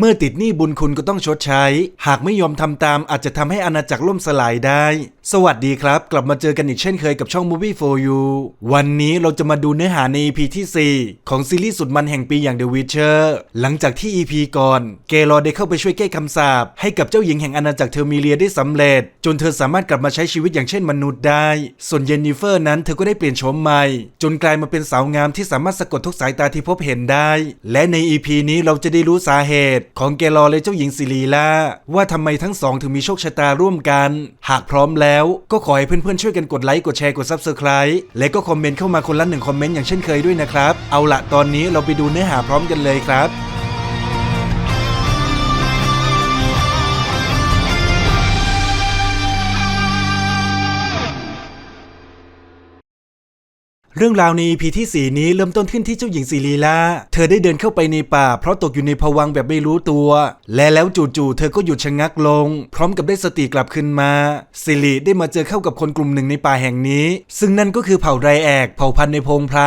เมื่อติดหนี้บุญคุณก็ต้องชดใช้ หากไม่ยอมทำตามอาจจะทำให้อาณาจักรล่มสลายได้ สวัสดีครับ กลับมาเจอกันอีกเช่นเคยกับช่อง Movie for You วันนี้เราจะมาดูเนื้อหาใน EP ที่ 4 ของซีรีส์สุดมันแห่งปีอย่าง The Witcher หลังจากที่ EP ก่อน เกลอได้เข้าไปช่วยแก้คำสาปให้กับเจ้าหญิงแห่งอาณาจักรเทอร์มิเลียได้สำเร็จ จนเธอสามารถกลับมาใช้ชีวิตอย่างเช่นมนุษย์ได้ ส่วนเยนนิเฟอร์นั้นเธอก็ได้เปลี่ยนโฉมใหม่ จนกลายมาเป็นสาวงามที่สามารถสะกดทุกสายตาที่พบเห็นได้ และใน EP นี้เราจะได้รู้สาเหตุ ของเกลอและเจ้าหญิงซิลีล่าว่าทำไมทั้งสองถึงมีโชคชะตาร่วมกัน หากพร้อมแล้วก็ขอให้เพื่อนๆช่วยกันกดไลค์กดแชร์กดซับสไคร b e และก็คอมเมนต์เข้ามาคนละหนึ่งคอมเมนต์อย่างเช่นเคยด้วยนะครับ เอาละตอนนี้เราไปดูเนื้อหาพร้อมกันเลยครับ เรื่องราวใน EP ที่ 4 นี้เริ่มต้นขึ้นที่เจ้าหญิงซีลีลาเธอได้เดินเข้าไปในป่า เพราะตกอยู่ในภวังแบบไม่รู้ตัว และแล้วจู่ๆเธอก็หยุดชะงักลง พร้อมกับได้สติกลับขึ้นมาซิลีได้มาเจอเข้ากับคนกลุ่มหนึ่งในป่าแห่งนี้ ซึ่งนั่นก็คือเผ่าไรแอกเผ่าพันธุ์ในพงไพร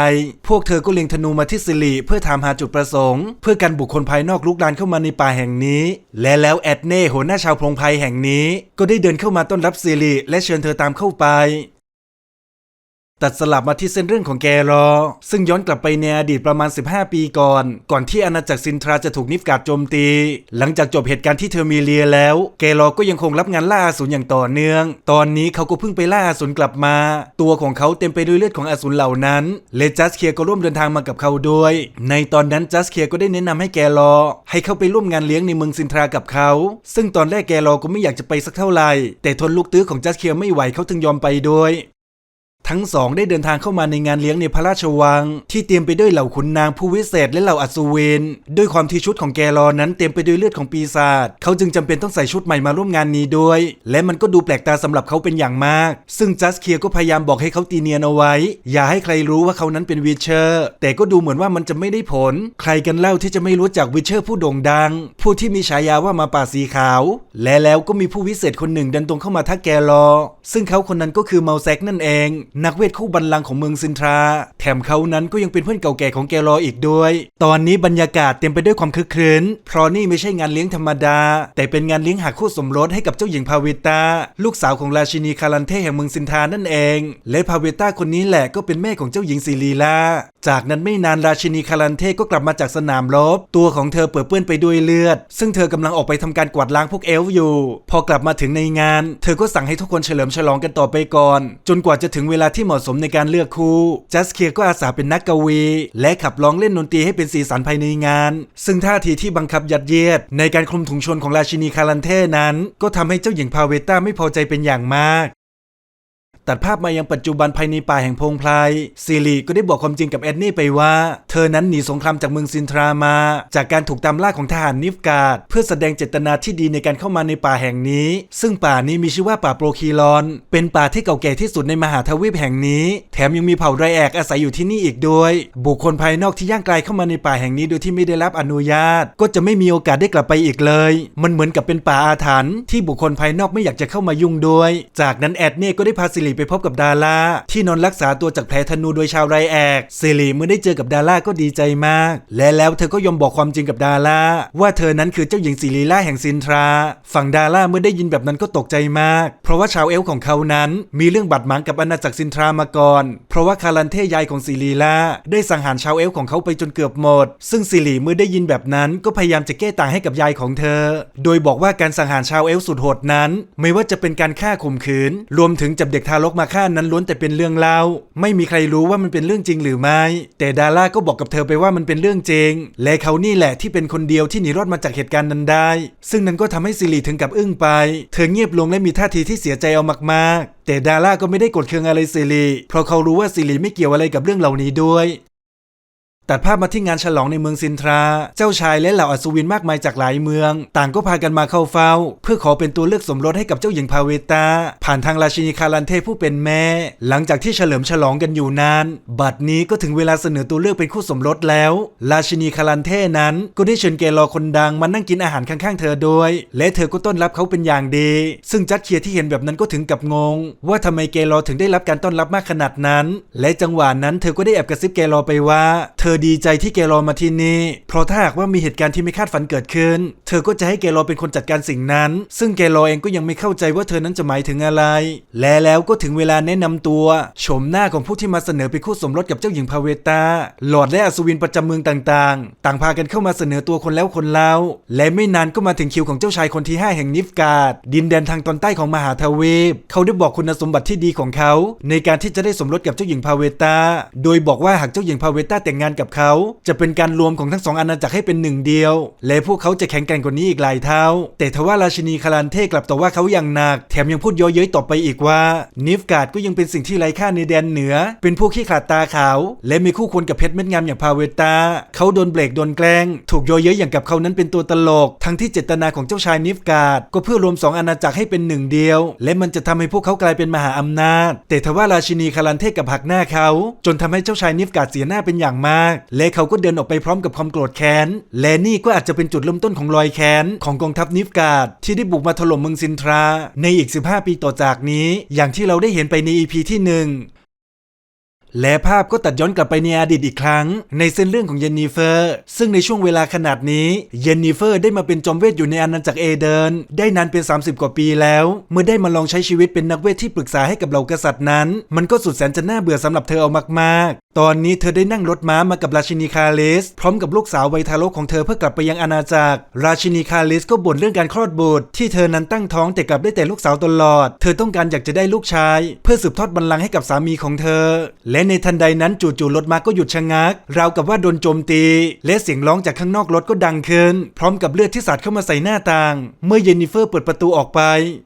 พวกเธอก็เล็งธนูมาที่ซิลีเพื่อถามหาจุดประสงค์ เพื่อกันบุคคลภายนอกลุกลานเข้ามาในป่าแห่งนี้ และแล้วแอดเน่หัวหน้าชาวพงไพรแห่งนี้ ก็ได้เดินเข้ามาต้อนรับซิลีและเชิญเธอตามเข้าไป ตัดสลับมาที่เส้นเรื่องของแกรอ ซึ่งย้อนกลับไปในอดีตประมาณ 15 ปีก่อน ก่อนที่อาณาจักรซินทราจะถูกนิฟกาดโจมตี หลังจากจบเหตุการณ์ที่เทอร์มิเลียแล้ว แกรอก็ยังคงรับงานล่าอาสูรอย่างต่อเนื่อง ตอนนี้เขาก็เพิ่งไปล่าอาสูรกลับมา ตัวของเขาเต็มไปด้วยเลือดของอาสูรเหล่านั้นเลจัสเคียก็ร่วมเดินทางมากับเขาด้วย ในตอนนั้นจัสเคียก็ได้แนะนำให้แกรอ ให้เข้าไปร่วมงานเลี้ยงในเมืองซินทรากับเขา ซึ่งตอนแรกแกรอก็ไม่อยากจะไปสักเท่าไหร่ แต่ทนลูกตื้อของจัสเคียไม่ไหวเขาถึงยอมไปด้วย ทั้งสองได้เดินทางเข้ามาในงานเลี้ยงในพระราชวัง ที่เตรียมไปด้วยเหล่าขุนนางผู้วิเศษและเหล่าอัศวินด้วยความที่ชุดของแกรอนั้นเต็มไปด้วยเลือดของปีศาจเขาจึงจำเป็นต้องใส่ชุดใหม่มาร่วมงานนี้ด้วย และมันก็ดูแปลกตาสำหรับเขาเป็นอย่างมาก ซึ่งจัสเคียก็พยายามบอกให้เขาตีเนียนเอาไว้ อย่าให้ใครรู้ว่าเขานั้นเป็นวิเชอร์ แต่ก็ดูเหมือนว่ามันจะไม่ได้ผล ใครกันเล่าที่จะไม่รู้จักวิเชอร์ผู้โด่งดัง ผู้ที่มีฉายาว่ามาป่าสีขาว และแล้วก็มีผู้วิเศษคนหนึ่งเดินตรงเข้ามาทักแกรอ ซึ่งเขาคนนั้นก็คือเมาแซกนั่นเองนักเวทคู่บัลลังก์ของเมืองซินทรา แถมเขานั้นก็ยังเป็นเพื่อนเก่าแก่ของแกรออีกด้วย ตอนนี้บรรยากาศเต็มไปด้วยความคึกคืนเพราะนี่ไม่ใช่งานเลี้ยงธรรมดา แต่เป็นงานเลี้ยงหักคู่สมรสให้กับเจ้าหญิงพาเวตาลูกสาวของราชินีคารันเทแห่งเมืองซินทรานั่นเอง และพาเวตาคนนี้แหละก็เป็นแม่ของเจ้าหญิงซิลีลา จากนั้นไม่นานราชินีคารันเทก็กลับมาจากสนามรบ ตัวของเธอเปื้อนเปื้อนไปด้วยเลือด ซึ่งเธอกำลังออกไปทำการกวาดล้างพวกเอลฟ์อยู่ พอกลับมาถึงในงาน เธอก็สั่งให้ทุกคนเฉลิมฉลองกันต่อไปก่อน จนกว่าจะถึงเวลาที่เหมาะสมในการเลือกคู่จัสเคียร์ก็อาสาเป็นนักกวี และขับร้องเล่นดนตรีให้เป็นสีสันภายในงาน ซึ่งท่าทีที่บังคับยัดเยียด ในการคลุมถุงชนของราชินีคารันเทนั้น ก็ทำให้เจ้าหญิงพาเวต้าไม่พอใจเป็นอย่างมาก ตัดภาพมายังปัจจุบันภายในป่าแห่งพงไพรซีรีก็ได้บอกความจริงกับแอดนี่ไปว่า เธอนั้นหนีสงครามจากเมืองซินทรามา จากการถูกตามล่าของทหารนิฟกาดเพื่อแสดงเจตนาที่ดีในการเข้ามาในป่าแห่งนี้ ซึ่งป่านี้มีชื่อว่าป่าโปรคีรอน เป็นป่าที่เก่าแก่ที่สุดในมหาทวีปแห่งนี้ แถมยังมีเผ่าไรแอกอาศัยอยู่ที่นี่อีกด้วย บุคคลภายนอกที่ย่างไกลเข้ามาในป่าแห่งนี้โดยที่ไม่ได้รับอนุญาต ก็จะไม่มีโอกาสได้กลับไปอีกเลย มันเหมือนกับเป็นป่าอาถรรพ์ที่บุคคลภายนอกไม่อยากจะเข้ามายุ่งด้วย จากนั้นแอดเน่ก็ได้พาซิลไปพบกับดาราที่นอนรักษาตัวจากแผลธนูโดยชาวไรแอกซิลีเมื่อได้เจอกับดาราก็ดีใจมาก และแล้วเธอก็ยอมบอกความจริงกับดาราว่าเธอนั้นคือเจ้าหญิงซิลีล่าแห่งซินทรา ฝั่งดาราเมื่อได้ยินแบบนั้นก็ตกใจมาก เพราะว่าชาวเอลของเขานั้น มีเรื่องบาดหมางกับอาณาจักรซินทรามาก่อน เพราะว่าคารันเทยายของซิลีล่าได้สังหารชาวเอลของเขาไปจนเกือบหมด ซึ่งซิลีเมื่อได้ยินแบบนั้นก็พยายามจะแก้ต่างให้กับยายของเธอ โดยบอกว่าการสังหารชาวเอลสุดโหดนั้น ไม่ว่าจะเป็นการฆ่าข่มขืน รวมถึงจับเด็กทารกมาฆ่านั้นล้วนแต่เป็นเรื่องเล่า ไม่มีใครรู้ว่ามันเป็นเรื่องจริงหรือไม่ แต่ดาร่าก็บอกกับเธอไปว่ามันเป็นเรื่องจริง และเขานี่แหละที่เป็นคนเดียวที่หนีรอดมาจากเหตุการณ์นั้นได้ ซึ่งนั้นก็ทำให้ซิลีถึงกับอึ้งไป เธอเงียบลงและมีท่าทีที่เสียใจเอามากๆแต่ดาร่าก็ไม่ได้กดเคืองอะไรซิลีเพราะเขารู้ว่าซิลีไม่เกี่ยวอะไรกับเรื่องเหล่านี้ด้วย ตัดภาพมาที่งานฉลองในเมืองซินทรา เจ้าชายและเหล่าอัศวินมากมายจากหลายเมือง ต่างก็พากันมาเข้าเฝ้า เพื่อขอเป็นตัวเลือกสมรสให้กับเจ้าหญิงพาเวตา ผ่านทางราชินีคารันเทผู้เป็นแม่ หลังจากที่เฉลิมฉลองกันอยู่นาน บัดนี้ก็ถึงเวลาเสนอตัวเลือกเป็นคู่สมรสแล้ว ราชินีคารันเทนั้น ก็ได้เชิญเกลอคนดังมานั่งกินอาหารข้างๆ เธอด้วยและเธอก็ต้อนรับเขาเป็นอย่างดี ซึ่งจัดเคียร์ที่เห็นแบบนั้นก็ถึงกับงง ว่าทำไมเกลอถึงได้รับการต้อนรับมากขนาดนั้น และจังหวะนั้นเธอก็ได้แอบกระซิบเกลอไปว่าเธออดีใจที่เกลอมาที่นี่ เพราะถ้าหากว่ามีเหตุการณ์ที่ไม่คาดฝันเกิดขึ้น เธอก็จะให้เกลอเป็นคนจัดการสิ่งนั้น ซึ่งเกลอเองก็ยังไม่เข้าใจว่าเธอนั้นจะหมายถึงอะไร และแล้วก็ถึงเวลาแนะนำตัวโฉมหน้าของผู้ที่มาเสนอเป็นคู่สมรสกับเจ้าหญิงพาเวตาหลอดและอัศวินประจำเมืองต่างๆ ต่างพากันเข้ามาเสนอตัวคนแล้วคนเล่าและไม่นานก็มาถึงคิวของเจ้าชายคนที่ห้าแห่งนิฟกาดดินแดนทางตอนใต้ของมหาทวีปเขาได้บอกคุณสมบัติที่ดีของเขา ในการที่จะได้สมรสกับเจ้าหญิงพาเวตาโดยบอกว่าหากเจ้าหญิงพาเวตาแต่งงานกับเขา จะเป็นการรวมของทั้งสองอาณาจักรให้เป็นหนึ่งเดียว และพวกเขาจะแข็งแกร่งกว่านี้อีกหลายเท่า แต่ทว่าราชินีคารันเทกลับต่อว่าเขาอย่างหนัก แถมยังพูดย้อเย้ยต่อไปอีกว่า นิฟการ์ดก็ยังเป็นสิ่งที่ไร้ค่าในแดนเหนือ เป็นพวกขี้ขลาดตาขาว และมีคู่ควรกับเพชรเม็ดงามอย่างพาเวตา เขาโดนเบรกโดนแกล้ง ถูกย้อเย้ยอย่างกับเขานั้นเป็นตัวตลก ทั้งที่เจตนาของเจ้าชายนิฟการ์ดก็เพื่อรวมสองอาณาจักรให้เป็นหนึ่งเดียว และมันจะทำให้พวกเขากลายเป็นมหาอำนาจ แต่ทว่าราชินีคารันเทกกับหักหน้าเขา จนทำให้เจ้าชายนิฟการ์ดเสียหน้าเป็นอย่างมากและเขาก็เดินออกไปพร้อมกับความโกรธแค้น และนี่ก็อาจจะเป็นจุดเริ่มต้นของรอยแค้นของกองทัพนิฟกาดที่ได้บุกมาถล่มเมืองซินทรา ในอีก 15 ปีต่อจากนี้ อย่างที่เราได้เห็นไปใน EP ที่หนึ่งและภาพก็ตัดย้อนกลับไปในอดีตอีกครั้ง ในเส้นเรื่องของเยนนิเฟอร์ ซึ่งในช่วงเวลาขนาดนี้ เยนนิเฟอร์ได้มาเป็นจอมเวทอยู่ในอาณาจักรเอเดน ได้นานเป็น 30 กว่าปีแล้ว เมื่อได้มาลองใช้ชีวิตเป็นนักเวทที่ปรึกษาให้กับเหล่ากษัตริย์นั้น มันก็สุดแสนจะน่าเบื่อสำหรับเธอเอามากๆตอนนี้เธอได้นั่งรถม้ามากับราชินีคาเลส พร้อมกับลูกสาววัยทารกของเธอเพื่อกลับไปยังอาณาจักร ราชินีคาเลสก็บ่นเรื่องการคลอดบุตรที่เธอนั้นตั้งท้องแต่กลับได้แต่ลูกสาวตลอด เธอต้องการอยากจะได้ลูกชาย เพื่อสืบทอดบัลลังก์ให้กับสามีของเธอ และในทันใดนั้นจู่ๆรถม้าก็หยุดชะงัก ราวกับว่าโดนโจมตี และเสียงร้องจากข้างนอกรถก็ดังขึ้น พร้อมกับเลือดที่สาดเข้ามาใส่หน้าต่าง เมื่อเยนนิเฟอร์เปิดประตูออกไป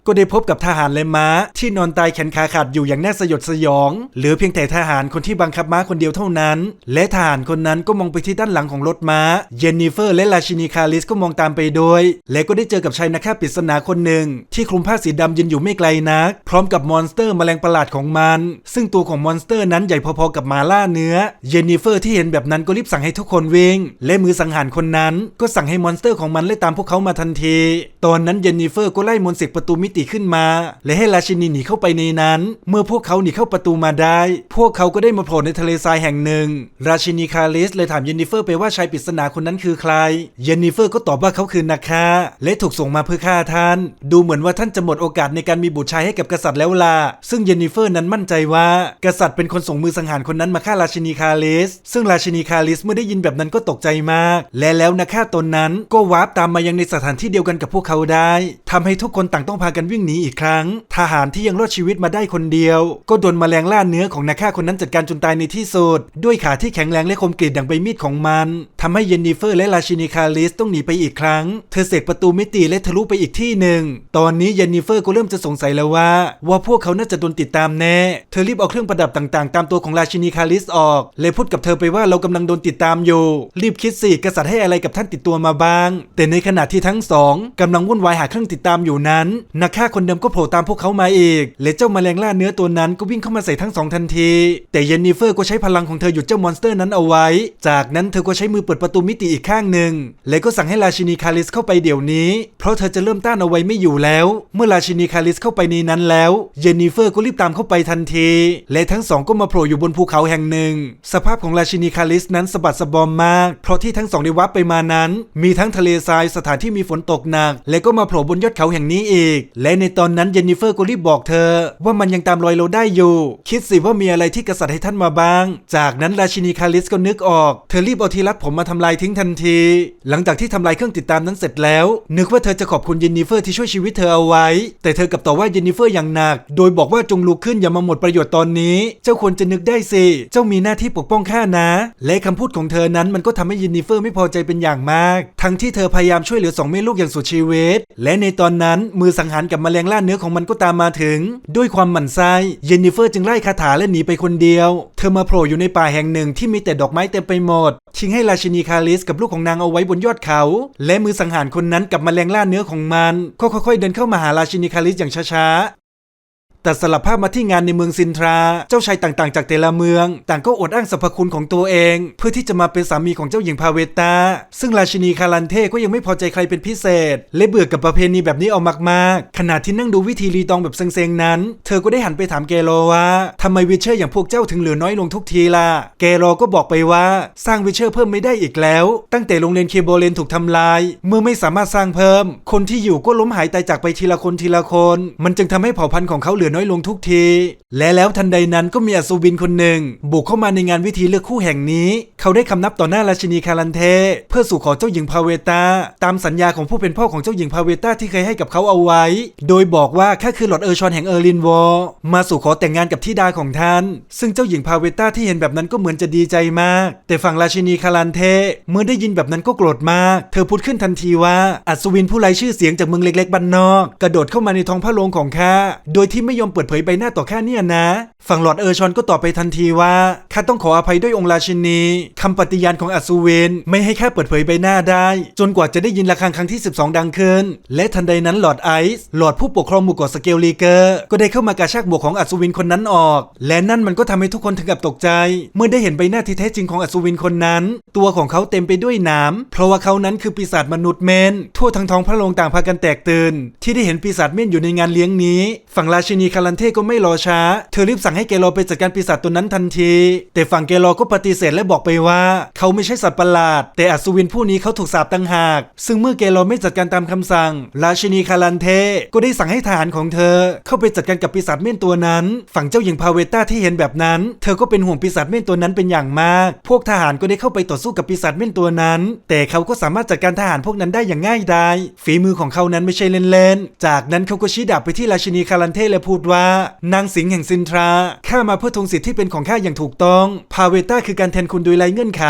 ก็ได้พบกับทหารและม้า ที่นอนตายแขนขาขาดอยู่อย่างน่าสยดสยอง เหลือเพียงแต่ทหารคนที่บังคับม้าคนเดียวเท่านั้น และทหารคนนั้นก็มองไปที่ด้านหลังของรถม้าเยนนิเฟอร์และราชินีคาลิสก็มองตามไปด้วยและก็ได้เจอกับชายนักฆ่าปริศนาคนหนึ่ง ที่คลุมผ้าสีดำยืนอยู่ไม่ไกลนัก พร้อมกับมอนสเตอร์แมลงประหลาดของมัน ซึ่งตัวของมอนสเตอร์นั้นใหญ่พอๆกับหมาล่าเนื้อเยนนิเฟอร์ที่เห็นแบบนั้นก็รีบสั่งให้ทุกคนวิ่ง และมือสังหารคนนั้น ก็สั่งให้มอนสเตอร์ของมันไล่ตามพวกเขามาทันที ตอนนั้นเยนนิเฟอร์ก็ไล่มนต์เสกประตูมิติขึ้นมา และให้ราชินีหนีเข้าไปในนั้น เมื่อพวกเขาหนีเข้าประตูมาได้ พวกเขาก็ได้มาโผล่ในทะเลทรายแห่งหนึ่ง ราชินีคาลิสเลยถามเยนนิเฟอร์ไปว่าชายปริศนาคนนั้นคือใคร เยนนิเฟอร์ก็ตอบว่าเขาคือนาคาและถูกส่งมาเพื่อฆ่าท่าน ดูเหมือนว่าท่านจะหมดโอกาสในการมีบุตรชายให้กับกษัตริย์แล้วล่ะซึ่งเยนนิเฟอร์นั้นมั่นใจว่า กษัตริย์เป็นคนส่งมือสังหารคนนั้นมาฆ่าราชินีคาลิสซึ่งราชินีคาลิสเมื่อได้ยินแบบนั้นก็ตกใจมาก และแล้วนาคาตนนั้นก็วาร์ปตามมายังในสถานที่เดียวกันกับพวกเขาได้ทำให้ทุกคนต่างต้องพากันวิ่งหนีอีกครั้ง ทหารที่ยังรอดชีวิตมาได้คนเดียว ก็โดนแมลงล่าเนื้อของนาคาคนนั้นจัดการจนตายในที่สุด ด้วยขาที่แข็งแรงและคมกรีดดังใบมีดของมันทำให้เยนนิเฟอร์และราชินีคาลิสต้องหนีไปอีกครั้ง เธอเสกประตูมิติและทะลุไปอีกที่หนึ่ง ตอนนี้เยนนิเฟอร์ก็เริ่มจะสงสัยแล้วว่า ว่าพวกเขาน่าจะโดนติดตามแน่ เธอรีบเอาเครื่องประดับต่างๆ ตามตัวของราชินีคาลิสออกเลยพูดกับเธอไปว่าเรากำลังโดนติดตามอยู่ รีบคิดสิกษัตริย์ให้อะไรกับท่านติดตัวมาบ้าง แต่ในขณะที่ทั้งสองกำลังวุ่นวายหาเครื่องติดตามอยู่นั้นนักฆ่าคนเดิมก็โผล่ตามพวกเขามาอีกและเจ้าแมลงล่าเนื้อตัวนั้นก็วิ่งเข้ามาใส่ทั้งสองทันที แต่เยนนิเฟอร์ก็ใช้พลังของเธอหยุดเจ้ามอนสเตอร์นั้นเอาไว้ จากนั้นเธอก็ใช้มือเปิดประตูมิติอีกข้างหนึ่ง และก็สั่งให้ราชินีคาลิสเข้าไปเดี๋ยวนี้ เพราะเธอจะเริ่มต้านเอาไว้ไม่อยู่แล้ว เมื่อราชินีคาลิสเข้าไปในนั้นแล้วเยนนิเฟอร์ก็รีบตามเข้าไปทันที และทั้งสองก็มาโผล่อยู่บนภูเขาแห่งหนึ่ง สภาพของราชินีคาลิสนั้นสะบัดสะบอมมาก เพราะที่ทั้งสองได้วับไปมานั้น มีทั้งทะเลทรายสถานที่มีฝนตกหนัก และก็มาโผล่บนยอดเขาแห่งนี้อีก และในตอนนั้นเยนนิเฟอร์ก็รีบบอกเธอ ว่ามันยังตามรอยเราได้อยู่ คิดสิว่ามีอะไรที่กษัตริย์ให้ท่านมาบ้างจากนั้นราชินีคาลิสก็นึกออก เธอรีบเอาทีรัดผมมาทำลายทิ้งทันที หลังจากที่ทำลายเครื่องติดตามนั้นเสร็จแล้ว นึกว่าเธอจะขอบคุณเยนนิเฟอร์ที่ช่วยชีวิตเธอเอาไว้ แต่เธอกลับต่อว่าเยนนิเฟอร์อย่างหนัก โดยบอกว่าจงลุกขึ้นอย่ามาหมดประโยชน์ตอนนี้ เจ้าควรจะนึกได้สิ เจ้ามีหน้าที่ปกป้องข้านะ และคำพูดของเธอนั้นมันก็ทำให้เยนนิเฟอร์ไม่พอใจเป็นอย่างมาก ทั้งที่เธอพยายามช่วยเหลือสองแม่ลูกอย่างสุดชีวิต และในตอนนั้นมือสังหารกับแมลงล่าเนื้อของมันก็ตามมาถึง ด้วยความหมั่นไส้เยนนิเฟอร์จึงไล่คาถาและหนีไปคนเดียว อมาโผล่อยู่ในป่าแห่งหนึ่งที่มีแต่ดอกไม้เต็มไปหมดทิ้งให้ราชินีคาลิสกับลูกของนางเอาไว้บนยอดเขา และมือสังหารคนนั้นกับมแมลงล่าเนื้อของมัน ก็ค่อยๆเดินเข้ามาหาราชินีคาลิสอย่างช้าๆ แต่สลับภาพมาที่งานในเมืองซินทรา เจ้าชายต่างๆ จากแต่ละเมือง ต่างก็อดอ้างสรรพคุณของตัวเอง เพื่อที่จะมาเป็นสามีของเจ้าหญิงพาเวตา ซึ่งราชินีคารันเทก็ยังไม่พอใจใครเป็นพิเศษ และเบื่อกับประเพณีแบบนี้เอามากๆ ขณะที่นั่งดูวิธีรีตองแบบเซ็งๆนั้น เธอก็ได้หันไปถามเกโรว่าทำไมวิเชอร์อย่างพวกเจ้าถึงเหลือน้อยลงทุกทีล่ะ เกโรก็บอกไปว่าสร้างวิเชอร์เพิ่มไม่ได้อีกแล้ว ตั้งแต่โรงเรียนเคโบเลนถูกทำลาย เมื่อไม่สามารถสร้างเพิ่ม คนที่อยู่ก็ล้มหายตายจากไปทีละคนทีละคน มันจึงทำให้เผ่าพันธุ์ของเขาเหลือน้อยลงทุกที และแล้วทันใดนั้นก็มีอัศวินคนหนึ่ง บุกเข้ามาในงานวิธีเลือกคู่แห่งนี้ เขาได้คำนับต่อหน้าราชินีคารันเท เพื่อสู่ขอเจ้าหญิงพาเวตา ตามสัญญาของผู้เป็นพ่อของเจ้าหญิงพาเวตาที่เคยให้กับเขาเอาไว้ โดยบอกว่าข้าคือหลอดเออร์ชอนแห่งเออร์ลินวอร์มาสู่ขอแต่งงานกับธิดาของท่าน ซึ่งเจ้าหญิงพาเวตาที่เห็นแบบนั้นก็เหมือนจะดีใจมาก แต่ฝั่งราชินีคารันเท เมื่อได้ยินแบบนั้นก็โกรธมาก เธอพูดขึ้นทันทีว่าอัศวินผู้ไร้ชื่อเสียงจากเมืองเล็กๆบ้านนอก กระโดดเข้ามาในท้องพระโรงของข้าโดยที่ไม่ยอมเปิดเผยใบหน้าต่อข้าเนี่ยนะ ฝั่งหลอดเออร์ชอนก็ตอบไปทันทีว่าข้าต้องขออภัยด้วยองค์ราชินีคำปฏิญาณของอัศวินไม่ให้ข้าเปิดเผยใบหน้าได้ จนกว่าจะได้ยินระฆังครั้งที่ 12 ดังขึ้น และทันใดนั้นหลอดไอซ์หลอดผู้ปกครองหมู่เกาะสเกลลีเกอร์ก็ได้เข้ามากระชากหมวกของอัศวินคนนั้นออก และนั่นมันก็ทำให้ทุกคนถึงกับตกใจ เมื่อได้เห็นใบหน้าที่แท้จริงของอัศวินคนนั้น ตัวของเขาเต็มไปด้วยน้ำเพราะว่าเขานั้นคือปีศาจมนุษย์เมนทั่วทั้งท้องพระโรงต่างพากันแตกตื่น ที่ได้เห็นปีศาจเมนอยู่ในงานเลี้ยงนี้ ฝั่งราชินีคารันเทก็ไม่รอช้า เธอรีบสั่งให้เกโลไปจัดการปีศาจตัวนั้นทันที แต่ฝั่งเกโลก็ปฏิเสธและบอกไปว่า เขาไม่ใช่สัตว์ประหลาด แต่อัศวินผู้นี้เขาถูกสาปตั้งหาก ซึ่งเมื่อเกโลไม่จัดการตามคำสั่ง ราชินีคารันเทก็ได้สั่งให้ทหารของเธอ เข้าไปจัดการกับปีศาจเม่นตัวนั้น ฝั่งเจ้าหญิงพาเวต้าที่เห็นแบบนั้น เธอก็เป็นห่วงปีศาจเม่นตัวนั้นเป็นอย่างมาก พวกทหารก็ได้เข้าไปต่อสู้กับปีศาจเม่นตัวนั้น แต่เขาก็สามารถจัดการทหารพวกนั้นได้อย่างง่ายดายฝีมือของเขานั้นไม่ใช่เล่นๆจากนั้นเขาก็ชี้ดาบไปที่ราชินีคารันเทและพูดว่า นางสิงห์แห่งซินทราข้ามาเพื่อทวงสิทธิ์ที่เป็นของข้าอย่างถูกต้องพาเวต้าคือการแทนคุณโดยไร้เงื่อนไข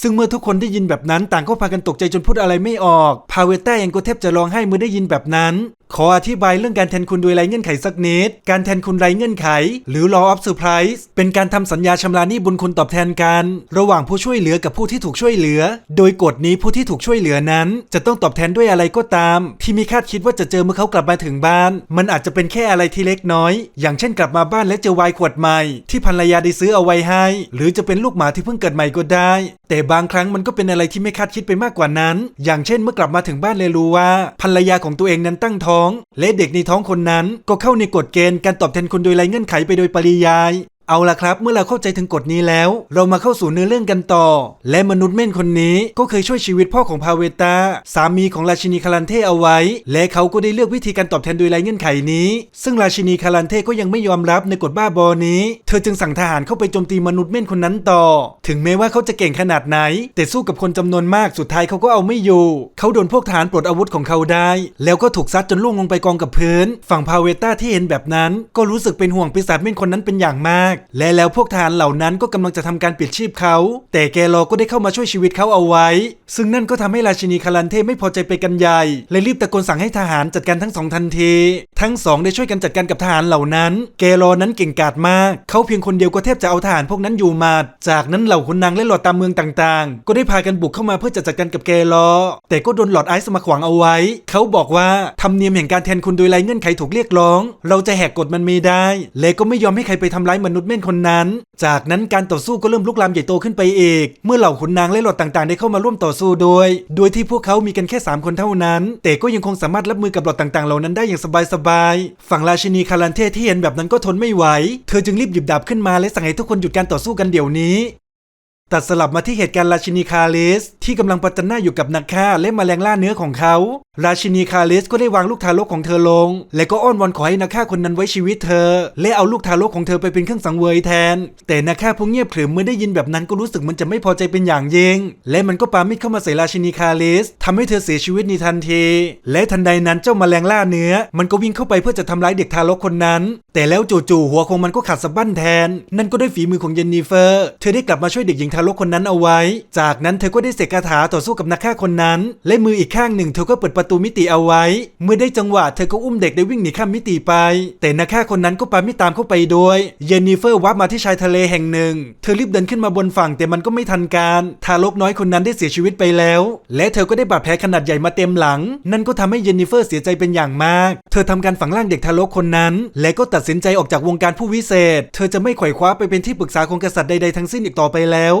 ซึ่งเมื่อทุกคนได้ยินแบบนั้นต่างก็พากันตกใจจนพูดอะไรไม่ออกพาเวต้าเองก็แทบจะร้องไห้เมื่อได้ยินแบบนั้น ขออธิบายเรื่องการแทนคุณโดยไร้เงื่อนไขสักนิด การแทนคุณไร้เงื่อนไข หรือ law of surprise เป็นการทำสัญญาชำระหนี้บุญคุณตอบแทนกัน ระหว่างผู้ช่วยเหลือกับผู้ที่ถูกช่วยเหลือ โดยกฎนี้ผู้ที่ถูกช่วยเหลือนั้น จะต้องตอบแทนด้วยอะไรก็ตาม ที่มีคาดคิดว่าจะเจอเมื่อเขากลับมาถึงบ้าน มันอาจจะเป็นแค่อะไรที่เล็กน้อย อย่างเช่นกลับมาบ้านและเจอไวน์ขวดใหม่ ที่ภรรยาได้ซื้อเอาไว้ให้ หรือจะเป็นลูกหมาที่เพิ่งเกิดใหม่ก็ได้ แต่บางครั้งมันก็เป็นอะไรที่ไม่คาดคิดไปมากกว่านั้น อย่างเช่นเมื่อกลับมาถึงบ้านเลยรู้ว่าภรรยาของตัวเองนั้นตั้งท้อง และเด็กในท้องคนนั้นก็เข้าในกฎเกณฑ์การตอบแทนคนโดยไร้เงื่อนไขไปโดยปริยาย เอาละครับ เมื่อเราเข้าใจถึงกฎนี้แล้ว เรามาเข้าสู่เนื้อเรื่องกันต่อ และมนุษย์เม่นคนนี้ก็เคยช่วยชีวิตพ่อของพาเวตาสามีของราชินีคารันเทเอาไว้ และเขาก็ได้เลือกวิธีการตอบแทนโดยไร้เงื่อนไขนี้ ซึ่งราชินีคารันเทก็ยังไม่ยอมรับในกฎบ้าบอนี้ เธอจึงสั่งทหารเข้าไปโจมตีมนุษย์เม่นคนนั้นต่อ ถึงแม้ว่าเขาจะเก่งขนาดไหน แต่สู้กับคนจำนวนมากสุดท้ายเขาก็เอาไม่อยู่ เขาโดนพวกทหารปลดอาวุธของเขาได้ แล้วก็ถูกซัดจนล่วงลงไปกองกับพื้น ฝั่งพาเวตาที่เห็นแบบนั้น ก็รู้สึกเป็นห่วงปีศาจเม่นคนนั้นเป็นอย่างมากและแล้วพวกทหารเหล่านั้นก็กำลังจะทำการเปิดชีพเขา แต่แกลอก็ได้เข้ามาช่วยชีวิตเขาเอาไว้ ซึ่งนั่นก็ทำให้ราชินีคารันเทไม่พอใจไปกันใหญ่เลยรีบตะโกนสั่งให้ทหารจัดการทั้งสองทันที ทั้งสองได้ช่วยกันจัดการกับทหารเหล่านั้น แกลอนั้นเก่งกาจมาก เขาเพียงคนเดียวก็แทบจะเอาทหารพวกนั้นอยู่มาดจากนั้นเหล่าขุนนางและหลอดตามเมืองต่างๆ ก็ได้พากันบุกเข้ามาเพื่อจะจัดการกับแกลอแต่ก็โดนหลอดไอซ์มาขวางเอาไว้ เขาบอกว่าธรรมเนียมแห่งการแทนคุณโดยไร้เงื่อนไขถูกเรียกร้อง เราจะแหกกฎมันไม่ได้ และก็ไม่ยอมให้ใครไปทำร้ายมนุษย์เม่นคนนั้น จากนั้นการต่อสู้ก็เริ่มลุกลามใหญ่โตขึ้นไปอีก เมื่อเหล่าขุนนางและหลอดต่างๆ ได้เข้ามาร่วมต่อสู้โดย โดยที่พวกเขามีกันแค่ 3 คนเท่านั้น แต่ก็ยังคงสามารถรับมือกับหลอดต่างๆ เหล่านั้นได้อย่างสบายๆ ฝั่งราชินีคารันเทที่เห็นแบบนั้นก็ทนไม่ไหว เธอจึงรีบหยิบดาบขึ้นมาและสั่งให้ทุกคนหยุดการต่อสู้กันเดี๋ยวนี้ ตัดสลับมาที่เหตุการณ์ราชินีคาลิสที่กำลังประจันหน้าอยู่กับนักฆ่าและแมลงล่าเนื้อของเขา ราชินีคาลิสก็ได้วางลูกทารกของเธอลง และก็อ้อนวอนขอให้นักฆ่าคนนั้นไว้ชีวิตเธอ และเอาลูกทารกของเธอไปเป็นเครื่องสังเวยแทน แต่นักฆ่าผู้เงียบขรึมเมื่อได้ยินแบบนั้นก็รู้สึกมันจะไม่พอใจเป็นอย่างยิ่ง และมันก็ปามิดเข้ามาใส่ราชินีคาลิสทำให้เธอเสียชีวิตในทันที และทันใดนั้นเจ้าแมลงล่าเนื้อ มันก็วิ่งเข้าไปเพื่อจะทำร้ายเด็กทารกคนนั้น แต่แล้วจู่ๆหัวของมันก็ขาดสะบั้นแทน นั่นก็ด้วยฝีมือของเยนนิเฟอร์ เธอได้กลับมาช่วยเด็กหญิงารกคนนั้นเอาไว้ จากนั้นเธอก็ได้เสกคาถาต่อสู้กับนักฆ่าคนนั้น และมืออีกข้างหนึ่งเธอก็เปิดประตูมิติเอาไว้ เมื่อได้จังหวะเธอก็อุ้มเด็กได้วิ่งหนีข้ามมิติไป แต่นักฆ่าคนนั้นก็ปาไม่ตามเข้าไปด้วยเยนนิเฟอร์วับมาที่ชายทะเลแห่งหนึ่ง เธอรีบเดินขึ้นมาบนฝั่งแต่มันก็ไม่ทันการ ทารกน้อยคนนั้นได้เสียชีวิตไปแล้ว และเธอก็ได้บาดแผลขนาดใหญ่มาเต็มหลัง นั่นก็ทำให้เยนนิเฟอร์เสียใจเป็นอย่างมาก เธอทำการฝังร่างเด็กทารกคนนั้น และก็ตัดสินใจออกจากวงการผู้วิเศษ เธอจะไม่ไขว่คว้าไปเป็นที่ปรึกษาของกษัตริย์ใดๆทั้งสิ้นอีกต่อไปแล้ว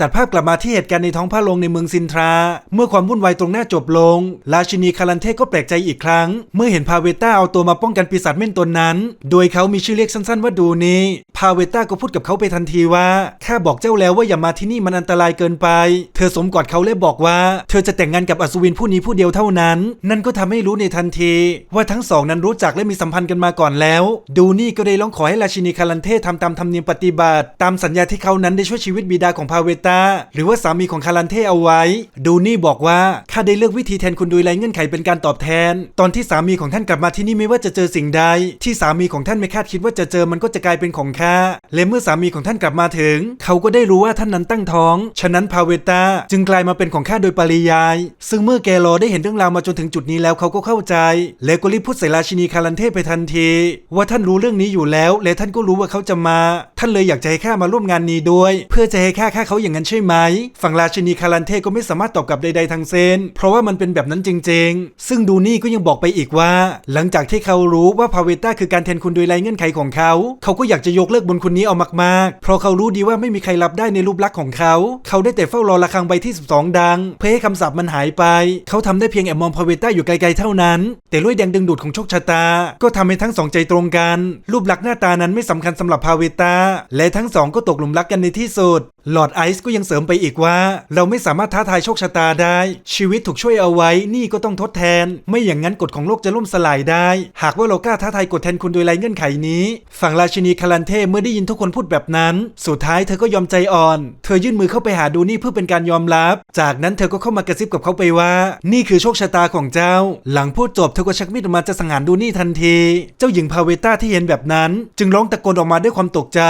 ตัดภาพกลับมาที่เหตุการณ์ในท้องพระโรงในเมืองซินทรา เมื่อความวุ่นวายตรงหน้าจบลง ราชินีคารันเทก็แปลกใจอีกครั้ง เมื่อเห็นพาเวต้าเอาตัวมาป้องกันปีศาจเม่นตนนั้น โดยเขามีชื่อเรียกสั้นๆว่าดูนี พาเวต้าก็พูดกับเขาไปทันทีว่าข้าบอกเจ้าแล้วว่าอย่ามาที่นี่มันอันตรายเกินไป เธอสมกอดเขาและบอกว่า เธอจะแต่งงานกับอัศวินผู้นี้ผู้เดียวเท่านั้น นั่นก็ทำให้รู้ในทันที ว่าทั้งสองนั้นรู้จักและมีสัมพันธ์กันมาก่อนแล้ว ดูนี่ก็ได้ร้องขอให้ราชินีคารันเททำตามธรรมเนียมปฏิบัติ ตามสัญญาที่เขานั้นได้ช่วยชีวิตบิดาของพาเวต้าหรือว่าสามีของคารันเทเอาไว้ ดูนี่บอกว่าข้าได้เลือกวิธีแทนคุณโดยไรเงื่อนไขเป็นการตอบแทน ตอนที่สามีของท่านกลับมาที่นี่ไม่ว่าจะเจอสิ่งใด ที่สามีของท่านไม่คาดคิดว่าจะเจอมันก็จะกลายเป็นของข้าและเมื่อสามีของท่านกลับมาถึง เขาก็ได้รู้ว่าท่านนั้นตั้งท้อง ฉะนั้นพาเวตาจึงกลายมาเป็นของข้าโดยปริยาย ซึ่งเมื่อแกรอได้เห็นเรื่องราวมาจนถึงจุดนี้แล้วเขาก็เข้าใจ และก็รีบพูดใส่ราชินีคารันเทไปทันที ว่าท่านรู้เรื่องนี้อยู่แล้ว และท่านก็รู้ว่าเขาจะมา ท่านเลยอยากจะให้ข้ามาร่วมงานนี้ด้วย เพื่อจะให้ข้าฆ่าเขาอย่างนั้นใช่ไหม ฝั่งราชินีคารันเทก็ไม่สามารถตอบกลับใดๆทั้งสิ้นเพราะว่ามันเป็นแบบนั้นจริง ๆ ซึ่งดูนี่ก็ยังบอกไปอีกว่า หลังจากที่เขารู้ว่าพาเวตาคือการแทนคุณโดยไร้เงื่อนไขของเขา เขาก็อยากจะยกเลิกบนคนนี้เอามากๆ เพราะเขารู้ดีว่าไม่มีใครรับได้ในรูปลักษณ์ของเขา เขาได้แต่เฝ้ารอระฆังใบที่ 12 ดัง เพื่อให้คำสาปมันหายไป เขาทำได้เพียงแอบมองพาเวต้าอยู่ไกลๆเท่านั้น แต่ลวดแดงดึงดูดของโชคชะตา ก็ทำให้ทั้งสองใจตรงกัน รูปลักษณ์หน้าตานั้นไม่สำคัญสำหรับพาเวต้าและทั้งสองก็ตกหลุมรักกันในที่สุดหลอดไอซ์ก็ยังเสริมไปอีกว่า เราไม่สามารถท้าทายโชคชะตาได้ ชีวิตถูกช่วยเอาไว้นี่ก็ต้องทดแทน ไม่อย่างนั้นกฎของโลกจะล่มสลายได้ หากว่าเรากล้าท้าทายกฎแทนคุณโดยไร้เงื่อนไขนี้ ฝั่งราชินีคารันเทเมื่อได้ยินทุกคนพูดแบบนั้น สุดท้ายเธอก็ยอมใจอ่อน เธอยื่นมือเข้าไปหาดูนี่เพื่อเป็นการยอมรับ จากนั้นเธอก็เข้ามากระซิบกับเขาไปว่า นี่คือโชคชะตาของเจ้า หลังพูดจบเธอก็ชักมีดออกมาจะสังหารดูนี่ทันที เจ้าหญิงพาเวต้าที่เห็นแบบนั้น จึงร้องตะโกนออกมาด้วยความตกใจ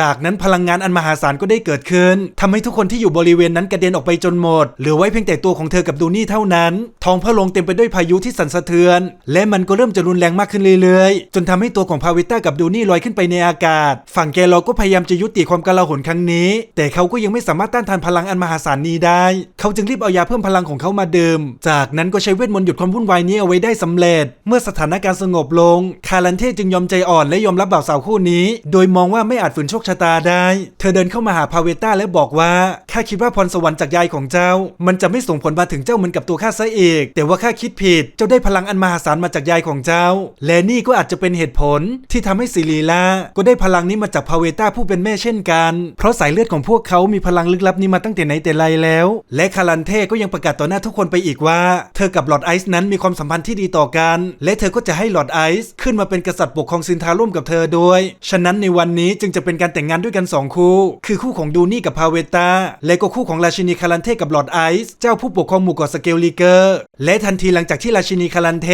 จากนั้นพลังงานอันมหาศาลก็ได้เกิดขึ้นทำให้ทุกคนที่อยู่บริเวณนั้นกระเด็นออกไปจนหมด เหลือไว้เพียงแต่ตัวของเธอกับดูนี่เท่านั้น ท้องพระโรงเต็มไปด้วยพายุที่สั่นสะเทือน และมันก็เริ่มจะรุนแรงมากขึ้นเรื่อยๆ จนทำให้ตัวของพาเวต้ากับดูนี่ลอยขึ้นไปในอากาศ ฝั่งแกเราก็พยายามจะยุติความกลาหนครั้งนี้ แต่เขาก็ยังไม่สามารถต้านทานพลังอันมหาศาลนี้ได้ เขาจึงรีบเอายาเพิ่มพลังของเขามาดื่ม จากนั้นก็ใช้เวทมนต์หยุดความวุ่นวายนี้เอาไว้ได้สำเร็จ เมื่อสถานการณ์สงบลง คารันเทจึงยอมใจอ่อนและยอมรับบ่าวสาวคู่นี้ โดยมองว่าไม่อาจฝืนโชคชะตาได้ เธอเดินเข้ามาหาพาเวตาและบอกว่าข้าคิดว่าพรสวรรค์จากยายของเจ้า มันจะไม่ส่งผลมาถึงเจ้าเหมือนกับตัวข้าซะเองแต่ว่าข้าคิดผิด เจ้าได้พลังอันมหาศาลมาจากยายของเจ้า และนี่ก็อาจจะเป็นเหตุผลที่ทำให้ซิลีลาก็ได้พลังนี้มาจากพาเวต้าผู้เป็นแม่เช่นกัน เพราะสายเลือดของพวกเขามีพลังลึกลับนี้มาตั้งแต่ไหนแต่ไรแล้ว และคารันเทก็ยังประกาศต่อหน้าทุกคนไปอีกว่า เธอกับหลอดไอซ์นั้นมีความสัมพันธ์ที่ดีต่อกัน และเธอก็จะให้หลอดไอซ์ขึ้นมาเป็นกษัตริย์ปกครองซินทาร่วมกับเธอด้วย ฉะนั้นในวันนี้จึงจะเป็นการแต่งงานด้วยกันสองคู่ คือคู่ของดูนีกับพาเวตาและก็คู่ของราชินีคารันเทกับหลอดไอซ์เจ้าผู้ปกครองหมู่เกาะสเกลลิเกอร์ และทันทีหลังจากที่ราชินีคารันเท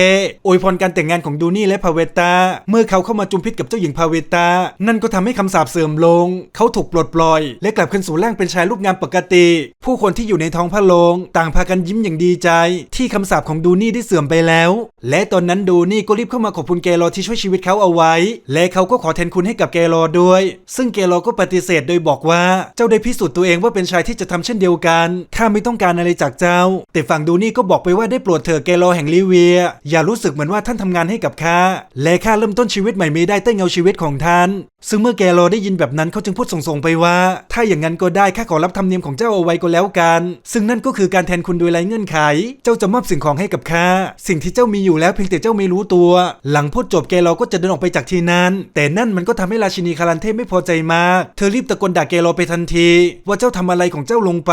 อวยพรการแต่งงานของดูนี่และพาเวตาเมื่อเขาเข้ามาจุมพิษกับเจ้าหญิงพาเวตานั่นก็ทำให้คำสาปเสื่อมลง เขาถูกปลดปล่อย และกลับคืนสู่ร่างเป็นชายรูปงามปกติ ผู้คนที่อยู่ในท้องพระโรงต่างพากันยิ้มอย่างดีใจ ที่คำสาปของดูนี่ได้เสื่อมไปแล้ว และตอนนั้นดูนี่ก็รีบเข้ามาขอบคุณเกลอที่ช่วยชีวิตเขาเอาไว้ และเขาก็ขอแทนคุณให้กับเกลอด้วย ซึ่งเกลอก็ปฏิเสธโดยบอกว่าเจ้าได้พิสูจน์ตัวเองว่าเป็นชายที่จะทำเช่นเดียวกันข้าไม่ต้องการอะไรจากเจ้า แต่ฝั่งดูนี่ก็บอกไปว่าได้โปรดเถอะเกลอแห่งลิเวีย อย่ารู้สึกเหมือนว่าท่านทำงานให้กับข้าและข้าเริ่มต้นชีวิตใหม่ไม่ได้ใต้เงาชีวิตของท่าน ซึ่งเมื่อแกโลได้ยินแบบนั้นเขาจึงพูดส่งๆไปว่า ถ้าอย่างนั้นก็ได้ข้าขอรับธรรมเนียมของเจ้าเอาไว้ก็แล้วกัน ซึ่งนั่นก็คือการแทนคุณโดยไร้เงื่อนไข เจ้าจะมอบสิ่งของให้กับข้าสิ่งที่เจ้ามีอยู่แล้วเพียงแต่เจ้าไม่รู้ตัว หลังพูดจบแกโลก็จะเดินออกไปจากที่นั้น แต่นั่นมันก็ทำให้ราชินีคารันเทพไม่พอใจมาก เธอรีบตะโกนด่าเกโลไปทันทีว่าเจ้าทำอะไรของเจ้าลงไป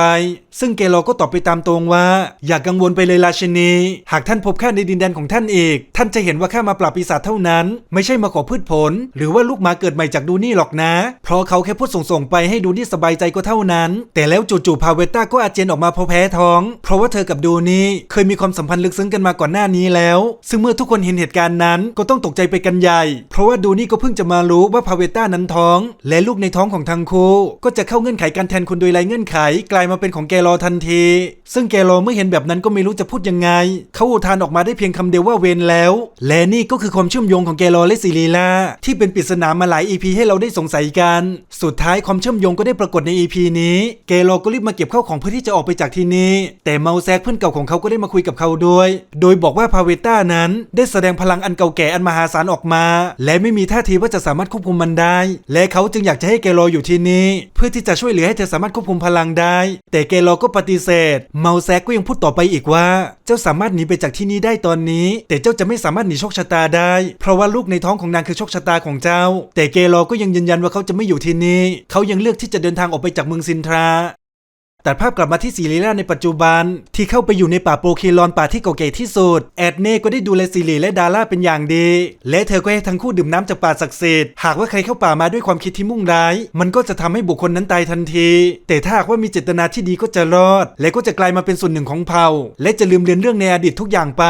ซึ่งเกโลก็ตอบไปตามตรงว่า อย่ากกังวลไปเลยราชินี หากท่านพบข้าในดินแดนของท่านอีก ท่านจะเห็นว่าข้ามาปราบปีศาจเท่านั้น ไม่ใช่มาขอพืชผล หรือว่าลูกมาเกิดใหม่จากดูนี่หรอกนะ เพราะเขาแค่พูดส่งๆไปให้ดูนี่สบายใจก็เท่านั้น แต่แล้วจู่ๆพาเวต้าก็อาเจียนออกมาเพราะแพ้ท้อง เพราะว่าเธอกับดูนี่เคยมีความสัมพันธ์ลึกซึ้งกันมาก่อนหน้านี้แล้ว ซึ่งเมื่อทุกคนเห็นเหตุการณ์นั้นก็ต้องตกใจไปกันใหญ่ เพราะว่าดูนี่ก็เพิ่งจะมารู้ว่าพาเวต้านั้นท้อง และลูกในท้องของทั้งคู่ก็จะเข้าเงื่อนไขไขการแทนคนโดยไร้เงื่อนไข กลายมาเป็นของแกรอทันที ซึ่งแกรอเมื่อเห็นแบบนั้นก็ไม่รู้จะพูดยังไง เขาอุทานออกมาได้เพียงคำเดียวว่าเวนแล้ว และนี่ก็คือความเชื่อมโยงของแกรอและซิลีลาที่เป็นปริศนามาหลาย EP ให้เราได้สงสัยกัน สุดท้ายความเชื่อมโยงก็ได้ปรากฏใน EP นี้แกรอก็รีบมาเก็บข้าวของเพื่อที่จะออกไปจากที่นี่แต่เมาแซกเพื่อนเก่าของเขาก็ได้มาคุยกับเขาด้วย โดยบอกว่าพาเวต้านั้นได้แสดงพลังอันเก่าแก่อันมหาศาลออกมา และไม่มีท่าทีว่าจะสามารถควบคุมมันได้ และเขาจึงอยากจะให้แกรออยู่ที่นี่เพื่อที่จะช่วยเหลือให้เธอสามารถควบคุมพลังได้ แต่เกรอก็ปฏิเสธ เมาแซกก็ยังพูดต่อไปอีกว่า เจ้าสามารถหนีไปจากที่นี่ได้ตอนนี้ แต่เจ้าจะไม่สามารถหนีโชคชะตาได้ เพราะว่าลูกในท้องของนางคือโชคชะตาของเจ้า แต่เกรอก็ยังยืนยันว่าเขาจะไม่อยู่ที่นี่ เขายังเลือกที่จะเดินทางออกไปจากเมืองซินทรา ตัดภาพกลับมาที่ซีรีล่าในปัจจุบัน ที่เข้าไปอยู่ในป่าโปเคลอนป่าที่เก่าแก่ที่สุด แอดเน่ก็ได้ดูแลซีรีและดาร่าเป็นอย่างดี และเธอก็ให้ทั้งคู่ดื่มน้ำจากป่าศักดิ์สิทธิ์หากว่าใครเข้าป่ามาด้วยความคิดที่มุ่งร้าย มันก็จะทำให้บุคคลนั้นตายทันที แต่ถ้าหากว่ามีเจตนาที่ดีก็จะรอด และก็จะกลายมาเป็นส่วนหนึ่งของเผ่า และจะลืมเลือนเรื่องในอดีตทุกอย่างไป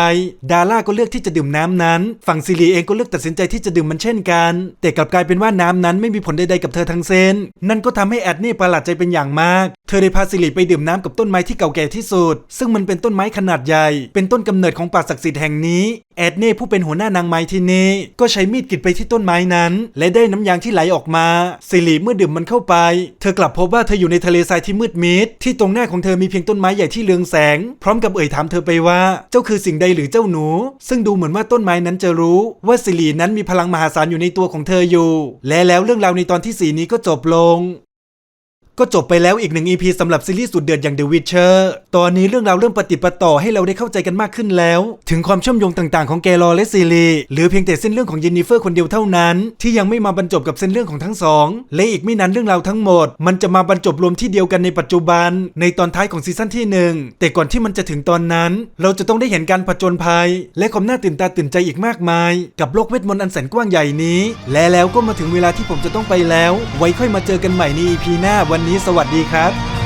ดาร่าก็เลือกที่จะดื่มน้ำนั้น ฝั่งซีรีเองก็เลือกตัดสินใจที่จะดื่มมันเช่นกัน แต่กลับกลายเป็นว่าน้ำนั้นไม่มีผลใดๆกับเธอทั้งสิ้นนั่นก็ทำให้แอดเน่ประหลาดใจเป็นอย่างมาก เธอได้พาซริไปดื่มน้ำกับต้นไม้ที่เก่าแก่ที่สุด ซึ่งมันเป็นต้นไม้ขนาดใหญ่ เป็นต้นกำเนิดของป่าศักดิ์สิทธิ์แห่งนี้ แอดเน่ผู้เป็นหัวหน้านางไม้ที่นี่ก็ใช้มีดกรีดไปที่ต้นไม้นั้น และได้น้ำยางที่ไหลออกมาซิริเมื่อดื่มมันเข้าไป เธอกลับพบว่าเธออยู่ในทะเลทรายที่มืดมิด ที่ตรงหน้าของเธอมีเพียงต้นไม้ใหญ่ที่เรืองแสง พร้อมกับเอ่ยถามเธอไปว่า เจ้าคือสิ่งใดหรือเจ้าหนู ซึ่งดูเหมือนว่าต้นไม้นั้นจะรู้ว่าซิรินั้นมีพลังมหาศาลอยู่ในตัวของเธออยู่ และแล้วเรื่องราวในตอนที่สีนี้ก็จบลง ก็จบไปแล้วอีกหนึ่ง EP สำหรับซีรีส์สุดเดือดอย่าง The Witcher ตอนนี้เรื่องราวเริ่มปฏิปต่อให้เราได้เข้าใจกันมากขึ้นแล้ว ถึงความเชื่อมโยงต่างๆของแกลอและซีรีหรือเพียงแต่เส้นเรื่องของเยนนิเฟอร์คนเดียวเท่านั้น ที่ยังไม่มาบรรจบกับเส้นเรื่องของทั้งสองและอีกไม่นานเรื่องราวทั้งหมด มันจะมาบรรจบรวมที่เดียวกันในปัจจุบัน ในตอนท้ายของซีซั่นที่หนึ่งแต่ก่อนที่มันจะถึงตอนนั้น เราจะต้องได้เห็นการผจญภัย และความน่าตื่นตาตื่นใจอีกมากมาย กับโลกเวทมนต์อันแสนกว้างใหญ่นี้ และแล้วก็มาถึงเวลาที่ผมจะต้องไปแล้ว ไว้ค่อยมาเจอกันใหม่ใน EP หน้าวันนี้สวัสดีครับ